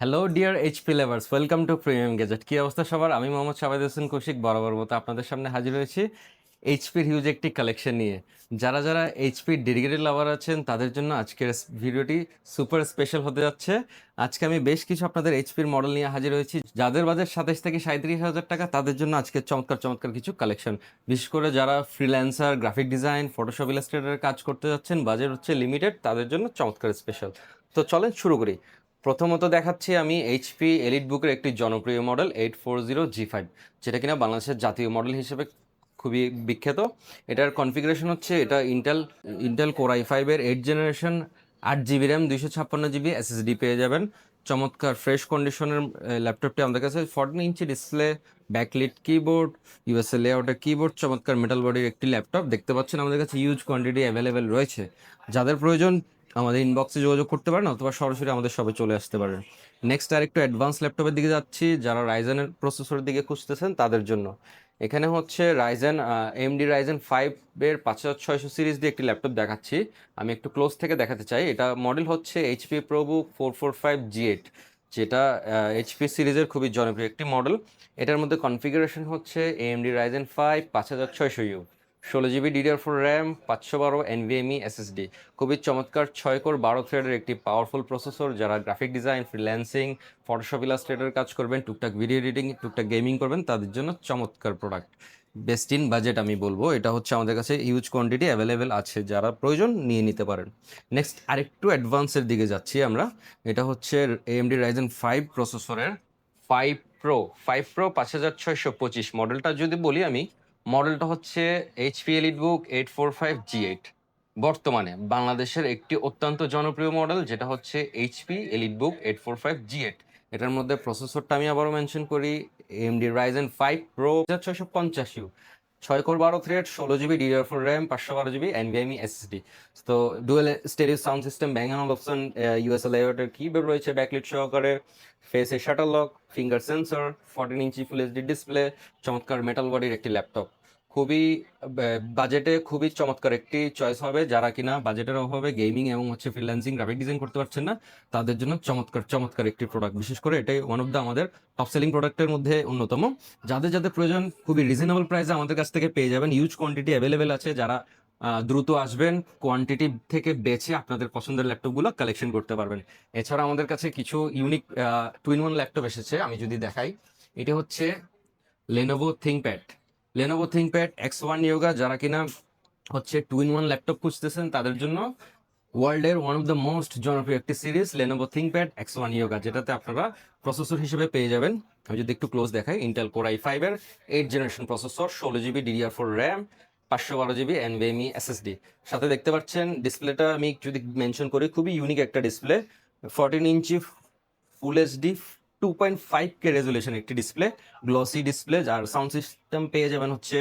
Hello dear HP lovers welcome to premium gadget কী অবস্থা সবার? আমি মোহাম্মদ সাবাদ হোসেন কৌশিক, বরাবর মতো আপনাদের সামনে হাজির হয়েছি এইচপির হিউজ একটি কালেকশন নিয়ে। যারা যারা এইচপির ডেডিকেটেড লাভার আছেন, তাদের জন্য আজকের ভিডিওটি সুপার স্পেশাল হতে যাচ্ছে। আজকে আমি বেশ কিছু আপনাদের এইচপির মডেল নিয়ে হাজির হয়েছি। যাদের বাজার সাতাশ থেকে সাঁত্রিশ হাজার টাকা, তাদের জন্য আজকে চমৎকার চমৎকার কিছু কালেকশন বিশেষ করে যারা ফ্রিল্যান্সার গ্রাফিক ডিজাইন ফটোশপ ইলাস্ট্রেটারের কাজ করতে যাচ্ছেন বাজেট হচ্ছে লিমিটেড তাদের জন্য চমৎকার স্পেশাল তো চলেন শুরু করি। প্রথমত দেখাচ্ছি আমি এইচপি এলিট বুকের একটি জনপ্রিয় model eight four zero G five যেটা কিনা বাংলাদেশের জাতীয় মডেল হিসেবে খুবই বিখ্যাত। এটার কনফিগারেশন হচ্ছে এটা ইন্টেল ইন্টেল কোরাই ফাইভের এইট জেনারেশন আট জিবি র্যাম দুইশো ছাপ্পান্ন জিবি এসএসডি পেয়ে যাবেন। চমৎকার ফ্রেশ কন্ডিশনের ল্যাপটপটি আমাদের কাছে fourteen inch display backlit keyboard USA লেআউটের keyboard চমৎকার মেটাল বডির একটি ল্যাপটপ দেখতে পাচ্ছেন আমাদের কাছে ইউজ কোয়ান্টিটি অ্যাভেলেবেল রয়েছে। যাদের প্রয়োজন আমাদের ইনবক্সে যোগাযোগ করতে পারেন অথবা সরাসরি আমাদের সবে চলে আসতে পারেন। নেক্সট আর একটু অ্যাডভান্স ল্যাপটপের দিকে যাচ্ছি। যারা রাইজেনের প্রসেসরের দিকে খুঁজতেছেন তাদের জন্য। এখানে হচ্ছে রাইজেন এমডি রাইজেন ফাইভের পাঁচ হাজার ছয়শো সিরিজ দিয়ে একটি ল্যাপটপ দেখাচ্ছি। আমি একটু ক্লোজ থেকে দেখাতে চাই। এটা মডেল হচ্ছে HP ProBook four four five G eight যেটা এইচপি সিরিজের খুবই জনপ্রিয় একটি মডেল এটার মধ্যে কনফিগারেশন হচ্ছে এএমডি রাইজেন ফাইভ পাঁচ হাজার ছয়শো ইউ ষোলো জিবি ডিডিআর ফোর র্যাম পাঁচশো বারো এনভিএমই এসএসডি খুবই চমৎকার, ছয় কোর, বারো থ্রেডের একটি পাওয়ারফুল প্রসেসর যারা graphic design freelancing Photoshop illustrator কাজ করবেন, টুকটাক ভিডিও এডিটিং টুকটাক গেমিং করবেন, তাদের জন্য চমৎকার প্রোডাক্ট বেস্ট ইন বাজেট আমি বলব, এটা হচ্ছে আমাদের কাছে হিউজ কোয়ান্টিটি অ্যাভেলেবেল আছে, যারা প্রয়োজন নিয়ে নিতে পারেন। নেক্সট আরেকটু অ্যাডভান্সের দিকে যাচ্ছি আমরা, এটা হচ্ছে এএমডি রাইজেন ফাইভ প্রসেসরের ফাইভ প্রো ফাইভ প্রো পাঁচ হাজার ছয়শো পঁচিশ। মডেলটা যদি বলি আমি মডেলটা হচ্ছে HP elite book eight four five G eight বর্তমানে বাংলাদেশের একটি অত্যন্ত জনপ্রিয় মডেল, যেটা হচ্ছে HP elite book eight four five G eight এটার মধ্যে প্রসেসরটা আমি আবারও মেনশন করি এমডি রাইজেন ফাইভ প্রো ছয়শো পঞ্চাশ ইউ ছয় কোর বারো থ্রেড ষোলো জিবি ডিআর ফোর র্যাম পাঁচশো বারো জিবি এনভিএমই এসএসডি তো dual stereo sound system bang on option USL লেআউটের কিবোর্ড রয়েছে ব্যাকলিট সহকারে ফেসে shutter lock finger sensor fourteen inch full HD display চমৎকার মেটাল বডির একটি ল্যাপটপ খুবই বাজেটে খুবই চমৎকার একটি চয়েস হবে। যারা কিনা বাজেটের অভাবে গেমিং এবং হচ্ছে ফ্রিল্যান্সিং গ্রাফিক ডিজাইন করতে পারছেন না, তাদের জন্য চমৎকার চমৎকার একটি প্রোডাক্ট বিশেষ করে এটাই ওয়ান অফ দ্য আমাদের টপ সেলিং প্রোডাক্টের মধ্যে অন্যতম। যাদের যাদের প্রয়োজন খুবই রিজনেবল প্রাইসে আমাদের কাছ থেকে পেয়ে যাবেন। ইউজ কোয়ান্টিটি অ্যাভেলেবেল আছে। যারা দ্রুত আসবেন কোয়ান্টিটি থেকে বেছে আপনাদের পছন্দের ল্যাপটপগুলো কালেকশন করতে পারবেন। এছাড়া আমাদের কাছে কিছু ইউনিক টুইন ওয়ান ল্যাপটপ এসেছে। আমি যদি দেখাই, এটা হচ্ছে Lenovo ThinkPad Lenovo ThinkPad X one Yoga যারা কিনা হচ্ছে টু ইন ওয়ান ল্যাপটপ খুঁজতেছেন, তাদের জন্য ওয়ার্ল্ডের ওয়ান অফ দ্য মোস্ট জনপ্রিয় একটি series Lenovo ThinkPad X one Yoga যেটাতে আপনারা প্রসেসর হিসেবে পেয়ে যাবেন। আমি যদি একটু ক্লোজ দেখাই ইন্টেল কোর আই ফাইভের এইট জেনারেশন প্রসেসর ষোলো জিবি ডিডিআর ফোর র্যাম পাঁচশো বারো জিবি এনভিএমই এসএসডি সাথে দেখতে পাচ্ছেন ডিসপ্লেটা আমি যদি মেনশন করি, খুবই ইউনিক একটা display fourteen inch full HD two point five K resolution একটি ডিসপ্লে গ্লসি ডিসপ্লে যার সাউন্ড সিস্টেম পেয়ে যাবেন হচ্ছে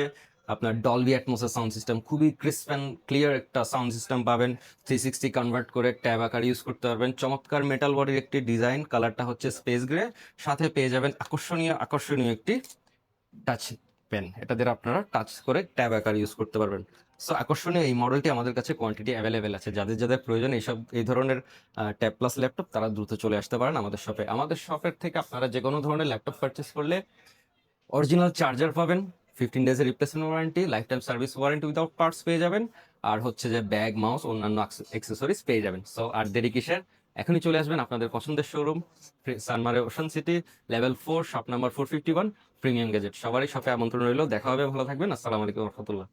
আপনার ডলবি অ্যাটমোসের সাউন্ড সিস্টেম খুবই ক্রিস্প অ্যান্ড ক্লিয়ার একটা সাউন্ড সিস্টেম পাবেন। থ্রি সিক্সটি কনভার্ট করে ট্যাব আকার ইউজ করতে পারবেন। চমৎকার মেটাল বডির একটি ডিজাইন কালারটা হচ্ছে স্পেস গ্রে সাথে পেয়ে যাবেন আকর্ষণীয় আকর্ষণীয় একটি টাচ পেন এটা দিয়ে আপনারা টাচ করে ট্যাব আকার ইউজ করতে পারবেন। সো আকর্ষণীয় এই মডেলটি আমাদের কাছে কোয়ান্টিটি অ্যাভেলেবেল আছে। যাদের যাদের প্রয়োজন এইসব, এই ধরনের ট্যাব প্লাস ল্যাপটপ তারা দ্রুত চলে আসতে পারেন আমাদের শপে আমাদের শপের থেকে আপনারা যে কোনো ধরনের ল্যাপটপ পারচেস করলে অরিজিনাল চার্জার পাবেন fifteen ডেজের replacement warranty lifetime service warranty without parts পেয়ে যাবেন, আর হচ্ছে যে ব্যাগ মাউস অন্যান্য অ্যাক্সেসরিজ পেয়ে যাবেন। সো আর দেরি কিসের? এখনই চলে আসবেন আপনাদের পছন্দের showroom সানমারে ocean city level four shop number four fifty one premium gadget সবারই শপে আমন্ত্রণ রইল। দেখা হবে, ভালো থাকবেন। আসসালামু আলাইকুম, রহমতুল্লাহ।